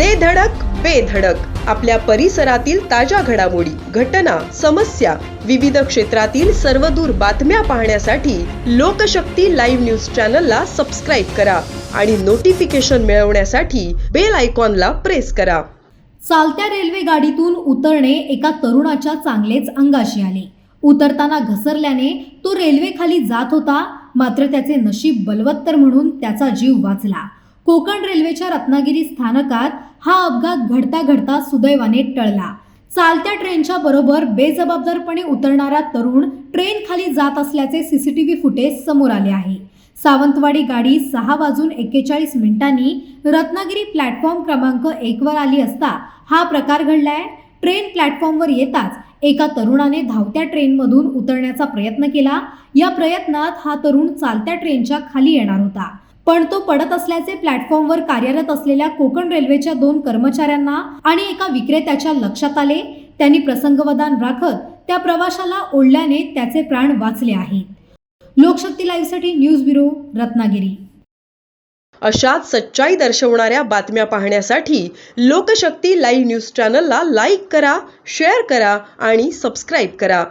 दे धडक बेधडक आपल्या परिसरातील ताज्या घडामोडी घटना समस्या विविध क्षेत्रातील सर्वदूर बातम्या पाहण्यासाठी लोकशक्ती लाईव्ह न्यूज चॅनलला सबस्क्राईब करा आणि नोटिफिकेशन मिळवण्यासाठी बेल आयकॉनला प्रेस करा. चालत्या रेल्वे गाडीतून उतरणे एका तरुणाच्या चांगलेच अंगाशी आले. उतरताना घसरल्याने तो रेल्वेखाली जात होता मात्र त्याचे नशीब बलवत्तर म्हणून त्याचा जीव वाचला. कोकण रेल्वेच्या रत्नागिरी स्थानकात हा अपघात घडता घडता सुदैवाने टळला. चालत्या ट्रेनच्या बरोबर बेजबाबदारपणे उतरणारा तरुण ट्रेन खाली जात असल्याचे सीसीटीव्ही फुटेज समोर आले आहे. सावंतवाडी गाडी सहा वाजून एक्केचाळीस मिनिटांनी रत्नागिरी प्लॅटफॉर्म क्रमांक एकवर आली असता हा प्रकार घडलाय. ट्रेन प्लॅटफॉर्मवर येताच एका तरुणाने धावत्या ट्रेनमधून उतरण्याचा प्रयत्न केला. या प्रयत्नात हा तरुण चालत्या ट्रेनच्या खाली येणार होता. पण तो पडत असल्याचे प्लॅटफॉर्मवर कार्यरत असलेल्या कोकण रेल्वेच्या दोन कर्मचाऱ्यांना आणि एका विक्रेत्याच्या लक्षात आले. त्यांनी प्रसंगवदान राखत त्या प्रवाशाला ओढल्याने त्याचे प्राण वाचले आहेत लोकशक्ती लाईव्हसाठी न्यूज ब्युरो रत्नागिरी. अशाच सच्चाई दर्शवणाऱ्या बातम्या पाहण्यासाठी लोकशक्ती लाईव्ह न्यूज चॅनलला लाईक करा शेअर करा आणि सबस्क्राईब करा.